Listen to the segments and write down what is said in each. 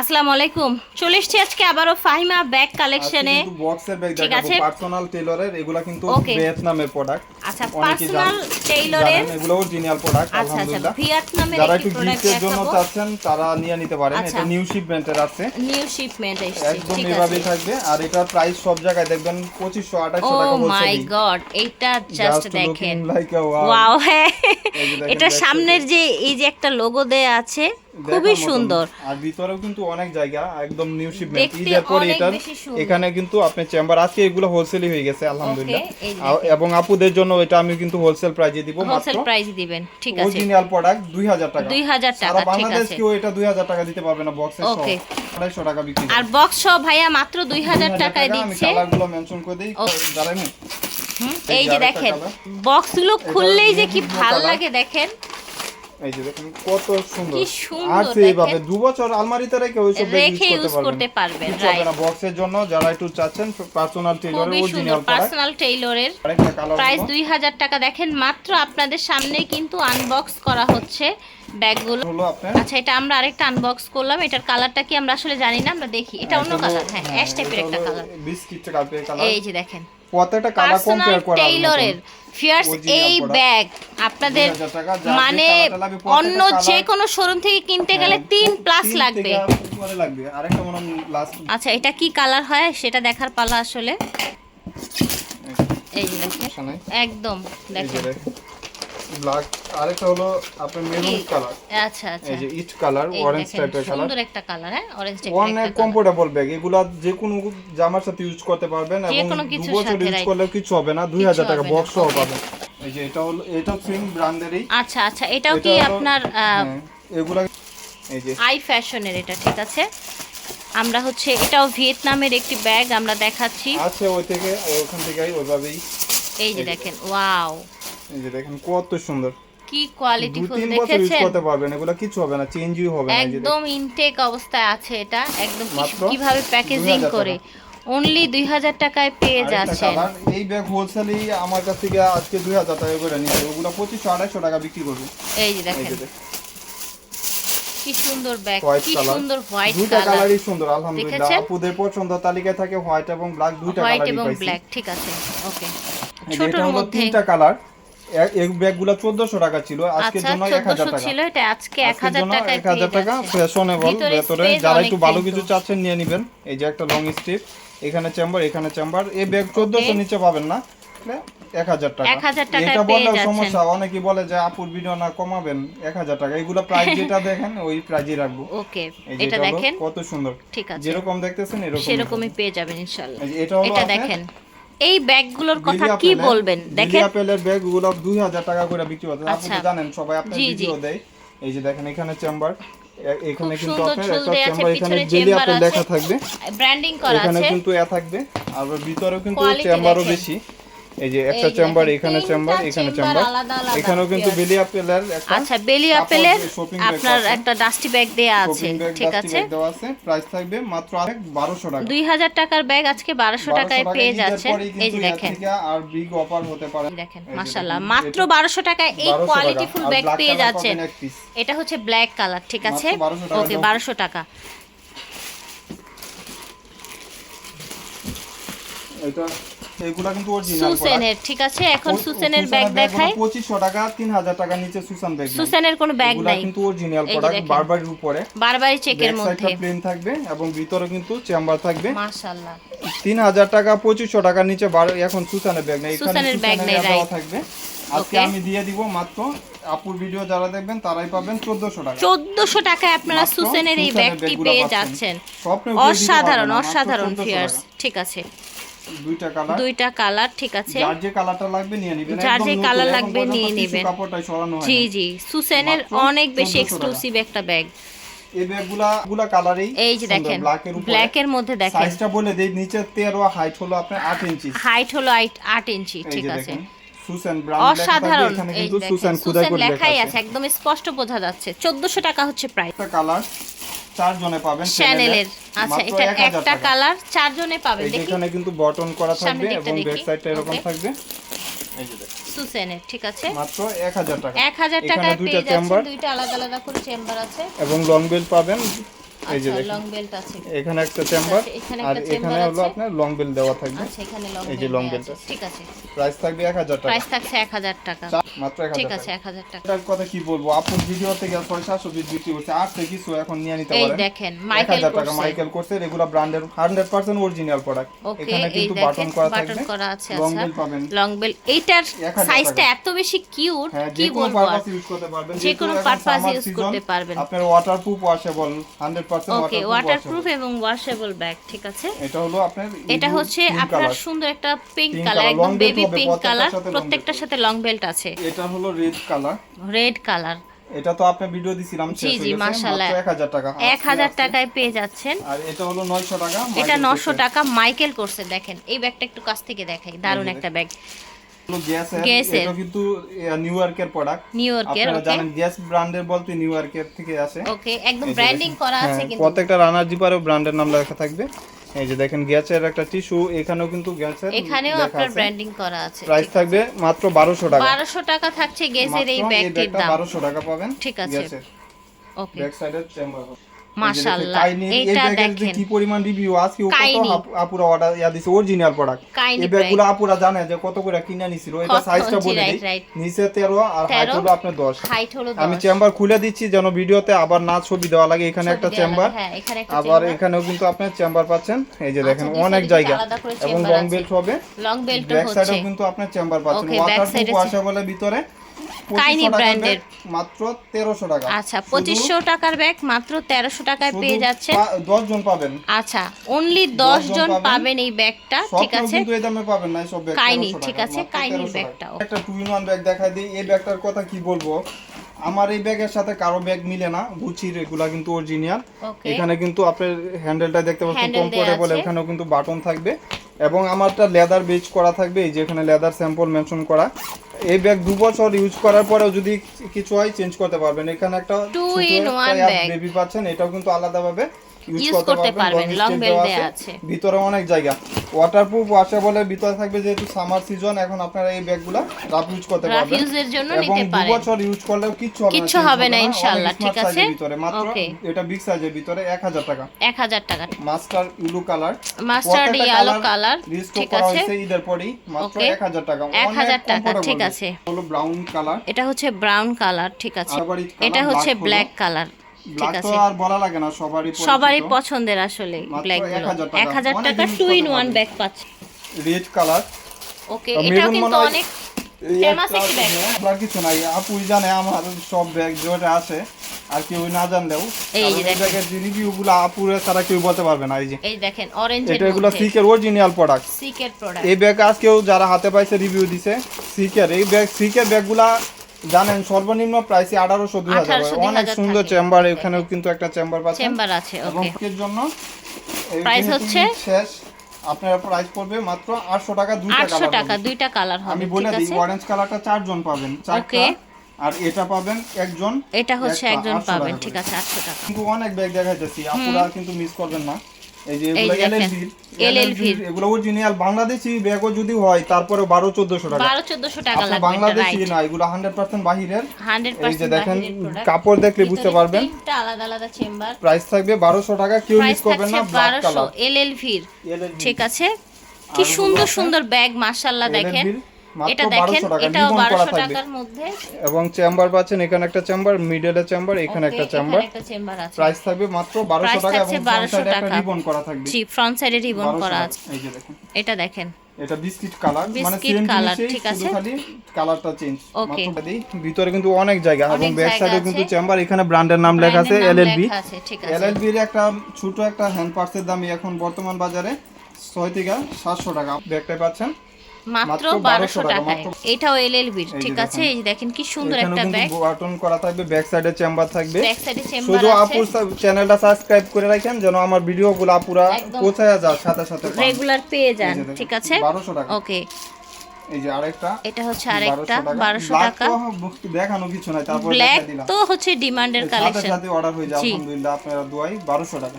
আসসালামু আলাইকুম চলে এসছি আজকে আবারও ফাহিমা ব্যাগ কালেকশনে বক্সের ব্যাগ ঠিক আছে। পার্সোনাল টেলরের এগুলা কিন্তু ভিয়েতনামের প্রোডাক্ট আচ্ছা পার্সোনাল টেইলরের এগুলো অরিজিনাল প্রোডাক্ট আলহামদুলিল্লাহ। ভিয়েতনামের যারা একটু গিফটের জন্য চাচ্ছেন তারা নিয়ে নিতে পারেন। আচ্ছা। এটা নিউ শিপমেন্টের আছে। নিউ শিপমেন্ট এসেছে একদম এভাবেই থাকবে। আর এটার প্রাইস সব জায়গায় দেখবেন পঁচিশশো ও আঠাশশো টাকা মাই বলছে গড এইটা জাস্ট দেখেন। ওয়াও হ্যাঁ। এটা সামনের যে এই যে একটা লোগো দেয়া আছে খুবই সুন্দর। আর ভিতরেও কিন্তু অনেক জায়গা একদম নিউ শিপমেন্ট ঈদের পরে সুন্দর। এখানে কিন্তু আপনি চেম্বার আজকে এগুলো হোলসেলই হয়ে গেছে আলহামদুলিল্লাহ। এবং আপুদের জন্য এটা আমি কিন্তু হোলসেল প্রাইজে দিব হোলসেল মাত্র প্রাইস দিবেন ঠিক আছে। অরিজিনাল প্রোডাক্ট 2000 টাকা। 2000 টাকা, সারা বাংলাদেশ। কেউ এটা 2000 টাকা দিতে পারবে না বক্সের সহ। Okay. 250 টাকা বিক্রি আর বক্স সহ ভাইয়া মাত্র 2000 টাকায় দিচ্ছে আমি কালারগুলো মেনশন করে দেই। হুম, এই যে দেখেন। বক্সগুলো খুললেই যে কি ভালো লাগে দেখেন। এই যে দেখুন কত সুন্দর। আর এইভাবে দু বছর আলমারিতে রেখে ওইসব রেখে ইউজ করতে পারবেন। রাইট না বক্সের জন্য যারা একটু চাচ্ছেন পার্সোনাল টেইলরের অরিজিনাল পার্সোনাল টেইলরের প্রাইস দুই হাজার টাকা। দেখেন মাত্র আপনাদের সামনে কিন্তু আনবক্স করা হচ্ছে। ব্যাগগুলো। আচ্ছা এটা আমরা আরেকটা আনবক্স করলাম। এটার কালারটা কি আমরা আসলে জানি না আমরা দেখি। এটা অন্য কালার হ্যাঁ অ্যাশ টাইপের একটা কালার বিস্কিট টাইপের কালার এই যে দেখেন। প্রত্যেকটা কালার কম্পেয়ার করা টেইলরের ফিয়ার্স এই ব্যাগ আপনাদের 2000 টাকা, যার যে মানে অন্য যে কোনো শোরুম থেকে কিনতে গেলে হ্যাঁ, তিন তিন প্লাস লাগবে। মনে আচ্ছা এটা কি কালার হয়? সেটা দেখার পালা আসলে। এই দেখেন। একদম দেখেন। ব্ল্যাক আরেকটা হলো আপনার মেরুন কালার আচ্ছা আচ্ছা। এই যে ইট কালার অরেঞ্জ টাইপের কালার সুন্দর একটা কালার হ্যাঁ? অরেঞ্জ টাইপের অনেক কমফোর্টেবল ব্যাগ এগুলা যে কোনো জামার সাথে ইউজ করতে পারবেন এবং দু বছর ইউজ. করলেও কিছু হবে না দুই হাজার টাকা বক্স সহ পাবেন। এই যে এটা হলো এটা ব্র্যান্ডেরই। আচ্ছা আচ্ছা এটাও কি আপনার হ্যাঁ, এগুলা এই যে আই ফ্যাশনের এটা ঠিক আছে? আমরা হচ্ছে এটাও ভিয়েতনামের একটি ব্যাগ আমরা দেখাচ্ছি। আছে ওই থেকে ওখান থেকেই ওইভাবেই। এই যে দেখেন ওয়াও এই যে দেখেন কত সুন্দর। কি বছর ইউজ দেখেছেন? করতে পারবেন এগুলা কিছু হবে না চেঞ্জই হবে না একদম ইনটেক অবস্থায় আছে এটা একদম কীভাবে প্যাকেজিং করে। অনলি দুই হাজার টাকায় পেয়ে যাচ্ছেন। এই ব্যাগ হোলসেলই আমার কাছ থেকে আজকে দুই হাজার টাকা করে নিয়ে ওগুলো পঁচিশশো আড়াইশো টাকা বিক্রি করবে। এই যে দেখেন। কি সুন্দর ব্যাগ কি সুন্দর হোয়াইট কালার কালারই সুন্দর আলহামদুলিল্লাহ। আপুদের পছন্দ তালিকায় থাকে হোয়াইট এবং ব্ল্যাক দুইটা হোয়াইট এবং ব্ল্যাক ঠিক আছে। ওকে ছোটর মধ্যে তিনটা কালার এই ব্যাগগুলো 1400 টাকা ছিল আজকের আচ্ছা জন্য 1000 টাকা। ছিল এটা আজকে এক আজকের হাজার 1000 টাকা ফ্যাশনেবল ভেতরে যারা একটু ভালো কিছু চাচ্ছেন নিয়ে নেবেন। এই যে একটা লং স্ট্রিপ এখানে চেম্বার এখানে চেম্বার এই ব্যাগ 1400 নিচে পাবেন না এক হাজার টাকা। 1000 এটা বললেও সমস্যা অনেকেই বলে যে আপুর ভিডিও না কমাবেন এক হাজার টাকা। এগুলো প্রাইস যেটা দেখেন ওই প্রাইজই রাখব। ওকে এটা দেখেন। কত সুন্দর। ঠিক আছে। যেরকম দেখতেছেন এরকম সেরকমই পেয়ে যাবেন হলো এটা দেখেন। এই ব্যাগগুলোর কথা কি বলবেন? বিলি দেখেন। আপেলের ব্যাগগুলো দুই হাজার টাকা করে বিক্রি হচ্ছে। আপনি আচ্ছা। তো জানেন সবাই আপনার। ভিডিও দেয়। এই যে দেখেন এখানে চেম্বার এখানে কিন্তু আপনার একটা চেম্বার এখানে পিছনে জেলি আপেল আছে। লেখা থাকবে। ব্র্যান্ডিং করা আছে। এখানে কিন্তু এ থাকবে। আর ভিতরেও কিন্তু চেম্বারও বেশি। এই যে একটা চেম্বার এখানে চেম্বার এখানে চেম্বার এখানেও কিন্তু বেলি আপেলের একটা আচ্ছা বেলি আপেলের আপনার একটা ডাস্টি ব্যাগ দেয়া আছে ঠিক আছে? দেওয়া আছে। প্রাইস থাকবে মাত্র 1200 টাকা। দুই হাজার টাকার ব্যাগ আজকে বারোশো 1200 টাকায় টাকা পেয়ে পরেই এই যে দেখেন। আর বিগ অফার হতে পারে। দেখেন দেখুন, মাত্র এটা- বারোশো টাকায় এই কোয়ালিটি ফুল ব্যাগ পেয়ে যাচ্ছেন। এটা হচ্ছে ব্ল্যাক কালার ঠিক আছে? 1200 ওকে বারোশো টাকা। এটা এগুলা কিন্তু অরিজিনাল সুসেনের ঠিক আছে? এখন সুসেনের ব্যাগ দেখাই। 2500 টাকা 3000 টাকা নিচে সুসান ব্যাগ সুসেনের কোনো ব্যাগ নাই। কিন্তু অরিজিনাল প্রোডাক্ট। বারবারের উপরে। বারবারই চেকের মধ্যে। সাইডটা প্লেন থাকবে এবং ভিতরে কিন্তু চেম্বার থাকবে। মাশাল্লাহ 3000 টাকা 2500 টাকার নিচে এখন সুসানের ব্যাগ নেই। এখানে সুসানের সুসানের নেই, থাকবে। আজকে আমি দিয়ে দিব মাত্র আপুর ভিডিও যারা দেখবেন তারাই পাবেন 1400 টাকা। চোদ্দশো টাকায় আপনারা সুসেনের এই ব্যাগটি পেয়ে যাচ্ছেন। অসাধারণ অসাধারণ 1400 ফিয়ার্স ঠিক আছে। দুইটা কালার দুইটা কালার ঠিক আছে। যার যে কালারটা লাগবে নিয়ে নিবেন। যার যে কালার লাগবে নিয়ে নিবেন। কাপড়টাই সরানো হয় জি জি। সুসেনের অনেক বেশি এক্সক্লুসিভ একটা ব্যাগ এই ব্যাগগুলা গুলা কালারই এই যে দেখেন ব্ল্যাক এর মধ্যে দেখেন। সাইজটা বলে দেই নিচে 13 হাইট হলো আপনার 8 ইঞ্চি হাইট হলো আট- আট ইঞ্চি ঠিক আছে। সুসান ব্রাউন অসাধারণ। এই সুসান খুদাই করে লেখাই আছে আছে। একদম স্পষ্ট বোঝা যাচ্ছে। চোদ্দশো টাকা হচ্ছে প্রাইস কালার চার জনে পাবেন চ্যানেলের আচ্ছা এটা একটা কালার কালার চারজনে পাবেন দেখি। এখানে কিন্তু বটন করা থাকবে এবং ব্যাক সাইডটা এরকম থাকবে। এই যে সুসেনের ঠিক আছে? মাত্র 1000 টাকা। এক হাজার এখানে টাকায় দুইটা পেয়ে যাচ্ছেন দুইটা আলাদা আলাদা করে চেম্বার আছে। এবং লং বেল্ট পাবেন। এই যে আচ্ছা লং বেল্ট আছে। এখানে একটা চেম্বার আচ্ছা, আর এখানে হলো আপনার লং বেল দেওয়া থাকবে। আচ্ছা এখানে লং এই যে বেল্ট belt আছে। ঠিক আছে। প্রাইস থাকবে এক হাজার টাকা। প্রাইস থাকছে এক হাজার টাকা। মাত্র এক ঠিক আছে টাকা এক হাজার টাকা। এটার কথা কি বলব? আপুর ভিডিও থেকে ছয় সাতশো পিস বিক্রি করছে। আর থেকে কিছু এখন নিয়ে নিতে এই দেখেন মাইকেল টাকা মাইকেল করছে। রেগুলার ব্র্যান্ডের হান্ড্রেড পার্সেন্ট অরিজিনাল প্রোডাক্ট এখানে কিন্তু বাটন করা বাটন করা আছে লং আচ্ছা। বেল পাবেন। লং বেল এইটার সাইজটা এত বেশি কিউট হ্যাঁ কি যে কোনো বলব পারপাস ইউজ যে কোনো use season, করতে পারবেন। আপনার ওয়াটারপ্রুফ ওয়াশেবল 100% ওকে ওয়াটারপ্রুফ এবং ওয়াশেবল ব্যাগ ঠিক আছে? এটা হলো আপনার এটা হচ্ছে আপনার সুন্দর একটা পিঙ্ক কালার একদম বেবি পিঙ্ক কালার প্রত্যেকটার সাথে লং বেল্ট আছে। এটা হলো রেড কালার রেড কালার এটা তো আপনি ভিডিও দিছিলাম জি, জি, মাশাআল্লাহ। 1000 টাকা। এক হাজার টাকায় পেয়ে যাচ্ছেন। আর এটা হলো 900 টাকা এটা Michael নশো করছে। টাকা মাইকেল করছে দেখেন এই ব্যাগটা একটু কাছ থেকে দেখাই দারুণ একটা ব্যাগ। গ্যাসের গ্যাসের। এটা কিন্তু নিউ ইয়র্কের প্রোডাক্ট নিউ ইয়র্কের আপনারা জানেন গ্যাস ব্র্যান্ডের বলতে নিউ ইয়র্কের থেকে আসে। ওকে একদম ব্র্যান্ডিং করা আছে হ্যাঁ, কিন্তু। প্রত্যেকটা রানার জিপারেও ব্র্যান্ডের নাম লেখা থাকবে। এই যে দেখেন গ্যাসের একটা টিস্যু এখানেও কিন্তু গ্যাসের এখানেও আপনার ব্র্যান্ডিং করা আছে প্রাইস থাকবে মাত্র 1200 টাকা। বারোশো টাকা থাকছে গেজের এই ব্যাগটির দাম। 1200 টাকা পাবেন ঠিক আছে। গ্যাসের। ওকে ব্যাক সাইডের চেম্বার মাশাআল্লাহ। এইটা দেখেন। কি পরিমাণ রিভিউ আজকে কত আপুরা অর্ডার ইয়া দিছে অরিজিনাল প্রোডাক্ট এই ব্যাগগুলো আপুরা জানে যে কত করে কিনে নিছিল এটা সাইজটা বলে দিই। নিচে 13 আর হাইট হলো আপনার 10 হাইট হলো আমি চেম্বার খুলে দিচ্ছি যেন ভিডিওতে আবার না ছবি দেওয়া লাগে এখানে একটা চেম্বার হ্যাঁ, এখানে একটা আবার এখানেও কিন্তু আপনি চেম্বার পাচ্ছেন। এই যে দেখেন আচ্ছা, অনেক জায়গা। এবং লং বেল্ট হবে। লং বেল্ট ব্যাক হচ্ছে। সাইডেও কিন্তু আপনি চেম্বার পাচ্ছেন। Side এ ওয়াশা বলে ভিতরে। কাইনি 2500 bag, মাত্র 1300 টাকা। আচ্ছা শুধু- পঁচিশশো টাকার ব্যাগ মাত্র তেরোশো টাকায় শুধু পেয়ে যাচ্ছেন। পা- 10 জন পাবেন। আচ্ছা অনলি দশ জন জন পাবেন। এই ব্যাগটা ঠিক আছে? কিন্তু এই দামে পাবেন না সব ব্যাগ কাইনি, ঠিক আছে, মাত্র কাইনির 1300 ব্যাগটা, একটা টু ইন ওয়ান ব্যাগ দেখাই দিই এই ব্যাগটার কথা কি বলব? আমার এই ব্যাগের সাথে কারও ব্যাগ মিলে না গুচির এগুলা কিন্তু অরিজিনাল এখানে কিন্তু আপনার হ্যান্ডেলটা দেখতে পাচ্ছেন কমফোর্টেবল এখানেও কিন্তু বাটন থাকবে। এবং আমারটা লেদার বেচ করা থাকবে এই যে এখানে লেদার স্যাম্পল মেনশন করা। এই ব্যাগ দু বছর ইউজ করার পরেও যদি কিছু হয় চেঞ্জ করতে পারবেন। এখানে একটা two in one bag baby পাচ্ছেন এটাও কিন্তু আলাদাভাবে ইউজ করতে পারবেন belt দেওয়া দেয়া আছে। ভিতরে অনেক জায়গা। ওয়াটারপ্রুফ ওয়াশেবলের ভিতরে থাকবে যেহেতু সামার সিজন এখন আপনারা এই ব্যাগগুলা রাফ ইউজ করতে পারবেন। রাফিউজের জন্য নিতে পারেন। বছর ইউজ করলেও কিচ্ছু হবে না change হবে না ইনশাআল্লাহ, ঠিক আছে? ভিতরে। মাত্র এটা বিগ সাইজের ভিতরে 1000 টাকা। এক হাজার টাকা। Mustard yellow colour mustard yellow colour ঠিক আছে? ঈদের পরেই। মাত্র Okay. 1000 টাকা। 1000 টাকা, ঠিক আছে। হলো ব্রাউন কালার এটা হচ্ছে ব্রাউন কালার ঠিক আছে। এটা হচ্ছে ব্ল্যাক কালার ঠিক আছে। আর বলা লাগে না সবারই সবারই পছন্দের আসলে ব্ল্যাকগুলো। 1000 টাকা। টু ইন ওয়ান ব্যাগ পাচ্ছে। রেড কালার ওকে মেরুন কিন্তু অনেক Famous একটা। আছে, আপনার কিছু নাই। আপুই জানে আমার সব ব্যাগ যেটা আছে আর কেউ না জানলেও। এই। ব্যাগের রিভিউ গুলো আপুরে ছাড়া কেউ বলতে পারবে না এই যে। এই দেখেন অরেঞ্জের এটা এগুলো সিকের অরিজিনাল প্রোডাক্ট সিকের প্রোডাক্ট এই ব্যাগ আজকেও যারা হাতে পাইছে রিভিউ দিছে সিকের এই ব্যাগ সিকের ব্যাগগুলা জানেন সর্বনিম্ন প্রাইসে আঠারোশো দুই হাজার অনেক সুন্দর চেম্বার এখানেও কিন্তু একটা চেম্বার পাচ্ছেন চেম্বার আছে এবং এর জন্য যেহেতু হচ্ছে? শেষ। আপনার প্রাইস পড়বে মাত্র আটশো টাকা দুইটা আটশো কালার টাকা দুইটা কালার হবে আমি বলে দিই অরেঞ্জ কালারটা চারজন পাবেন চারটা। আর এটা পাবেন একজন এটা হচ্ছে একজন পাবেন ঠিক আছে আটশো টাকা। কিন্তু অনেক ব্যাগ দেখাইতেছি আপনারা কিন্তু মিস করবেন না। এই যে এগুলো এলএলভি এলএলভি এগুলো অরিজিনাল বাংলাদেশি ব্যাগও যদি হয় তারপরে বারো চোদ্দশো টাকা। বারো চোদ্দশো টাকা লাগবে বাংলাদেশি না এগুলো হান্ড্রেড পার্সেন্ট বাহিরের। হান্ড্রেড এই যে দেখেন কাপড় দেখলে বুঝতে পারবেন। আলাদা আলাদা চেম্বার প্রাইস থাকবে বারোশো টাকা কেউ মিস করবেন না ব্ল্যাক কালার এলএলভি ঠিক আছে? কি সুন্দর সুন্দর ব্যাগ মাশাল্লাহ দেখেন। এটা দেখেন 1200 এটাও ribbon করা বারোশো থাকবে। টাকার মধ্যে। এবং চেম্বার পাচ্ছেন এখানে একটা চেম্বার মিডলে চেম্বার এখানে একটা চেম্বার প্রাইস থাকবে মাত্র বারোশো Price টাকা থাকছে এবং 1200 একটা টাকা। রিবন করা থাকবে। জি ফ্রন্ট সাইডে রিবন করা আছে। এই যে দেখেন। এটা দেখেন। এটা বিস্কিট কালার মানে সেম জিনিসই ঠিক আছে। খালি কালারটা চেঞ্জ মাত্র দিই। ভিতরে কিন্তু অনেক জায়গা এবং ব্যাক সাইডে কিন্তু চেম্বার এখানে ব্র্যান্ডের নাম লেখা আছে এলএলবি এলএলবি এর একটা ছোট একটা হ্যান্ড পার্সের দামই এখন বর্তমান বাজারে ছয় থেকে সাতশো টাকা। ব্যাগটা পাচ্ছেন। মাত্র মাত্র বারোশো 1200 টাকায়। এটাও ঠিক আছে? দেখেন। এই দেখেন কি সুন্দর একটা ব্যাগ বাটন করা থাকবে ব্যাক সাইডে চেম্বার থাকবে। ব্যাক সাইডে চেম্বার শুধু আপুর চ্যানেলটা সাবস্ক্রাইব করে রাখেন যেন আমার ভিডিওগুলো আপুরা পৌঁছায় যায় সাথে সাথে রেগুলার পেয়ে যান ঠিক আছে? 1200 টাকা। ওকে এই যে আরেকটা। এটা হচ্ছে আরেকটা 1200 বারোশো টাকা। তো দেখানো কিছু নাই তারপর ব্ল্যাক তো হচ্ছে ডিমান্ডের কালেকশন সাথে অর্ডার হয়ে যায় আলহামদুলিল্লাহ আপনারা দুয়াই 1200 টাকা।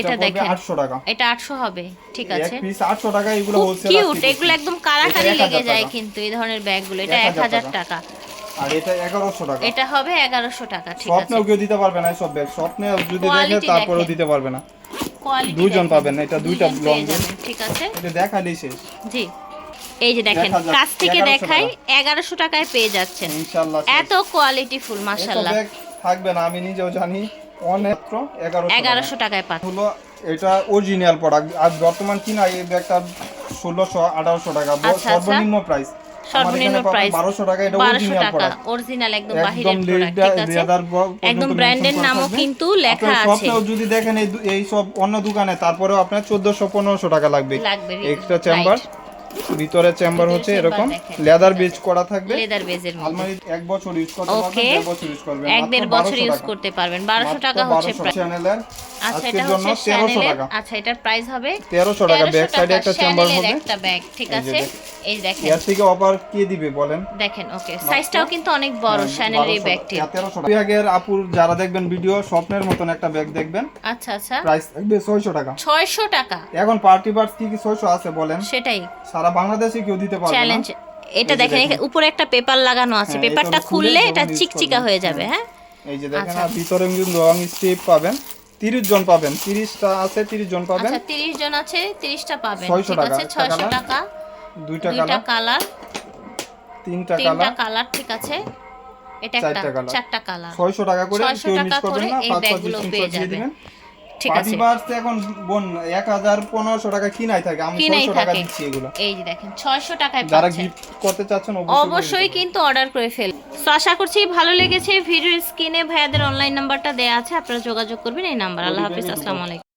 এটা দেখেন। 800 টাকা। এটা আটশো হবে ঠিক আছে। এক পিস 800 টাকা এগুলো হোলসেল কিউট এগুলো একদম কারাকারি লেগে যায় কিন্তু এই ধরনের ব্যাগগুলো। এটা 1000 টাকা। আর এটা এগারোশো টাকা। এটা হবে এগারোশো টাকা ঠিক আছে। স্বপ্নেও কেউ দিতে পারবে না সব ব্যাগ স্বপ্নে যদি দেখে তারপরেও দিতে পারবে না। কোয়ালিটি দুইজন পাবেন, এটা দুইটা পেয়ে ঠিক আছে। এটা দেখালেই শেষ। জি। এই যে দেখেন কাছ থেকে 1100 দেখাই এগারোশো টাকায় পেয়ে যাচ্ছেন। ইনশাল্লাহ এত কোয়ালিটি ফুল ব্যাগ থাকবে না আমি নিজেও জানি। অনেক এগারোশো টাকায় পাচ্ছেন হলো এটা অরিজিনাল প্রোডাক্ট আর বর্তমান কিনা এই ব্যাগটা ষোলোশো আঠারোশো টাকা। আচ্ছা, আচ্ছা। সর্বনিম্ন প্রাইস সর্বনিম্ন প্রাইস টাকা এটা বারোশো অরিজিনাল টাকা অরিজিনাল একদম একদম বাহিরের প্রোডাক্ট ঠিক আছে? একদম ব্র্যান্ডের নামও কিন্তু লেখা আছে। স্বপ্নেও যদি দেখেন এই সব অন্য দোকানে তারপরেও আপনার চোদ্দশো পনেরোশো টাকা লাগবে। লাগবে এক্সট্রা চেম্বার ভিতরে চেম্বার হচ্ছে এরকম। লেদার বেজ করা থাকবে। লেদার বেজের আলমারি এক বছর ইউজ করতে পারবেন এক বছর ইউজ করবেন এক দেড় বছর ইউজ করতে পারবেন। বারোশো মাত্র টাকা হচ্ছে 1200 প্রাইস চ্যানেলের আচ্ছা এটা হচ্ছে শ্যানেলের টাকা। আচ্ছা এটার প্রাইস হবে তেরোশো টাকা ব্যাক সাইডে একটা চেম্বার হবে। একটা ব্যাগ ঠিক আছে? এই দেখেন। এর থেকে অফার কে দিবে বলেন? দেখেন ওকে সাইজটাও কিন্তু অনেক বড় হ্যাঁ, শ্যানেলের এই ব্যাগটি টাকা, 1300 টাকা। আগের আপুর যারা দেখবেন ভিডিও স্বপ্নের মতন একটা ব্যাগ দেখবেন। আচ্ছা আচ্ছা। প্রাইস থাকবে ছয়শো টাকা। ছয়শো টাকা। এখন পার্টি পার্টস কি কি ছয়শো আছে বলেন? সেটাই। সারা বাংলাদেশে কেউ দিতে পারবে চ্যালেঞ্জ এটা দেখেন উপরে একটা পেপার লাগানো আছে। হ্যাঁ, পেপারটা খুললে এটা চিকচিকা হয়ে যাবে হ্যাঁ? এই যে দেখেন আচ্ছা। ভিতরে কিন্তু রং স্ট্রিপ পাবেন। তিরিশ জন পাবেন। তিরিশটা আছে তিরিশ জন পাবেন। আচ্ছা তিরিশ জন আছে তিরিশটা পাবেন। 600 ঠিক টাকা, আছে একটা ছয়শো colour, টাকা। দুইটা দুইটা কালার কালার। তিনটা তিনটা কালার কালার ঠিক আছে। এটা একটা চারটা কালার। ছয়শো টাকা করে 600 টাকা করে এই ব্যাগগুলো পেয়ে যাবেন। ঠিক আছে। এখন বোন এক হাজার পনেরোশো টাকা কিনাই থাকে আমি কিনাই ছয়শো টাকা দিচ্ছি এগুলো। এই যে দেখেন ছয়শো টাকায় যারা পাচ্ছেন গিফট করতে চাচ্ছেন অবশ্যই অবশ্যই কিন্তু অর্ডার করে ফেল। তো আশা করছি ভালো লেগেছে। ভিডিও স্ক্রিনে ভাইয়াদের অনলাইন নাম্বারটা দেয়া আছে আপনারা যোগাযোগ করবেন এই নাম্বার আল্লাহ হাফিজ আসসালামু আলাইকুম।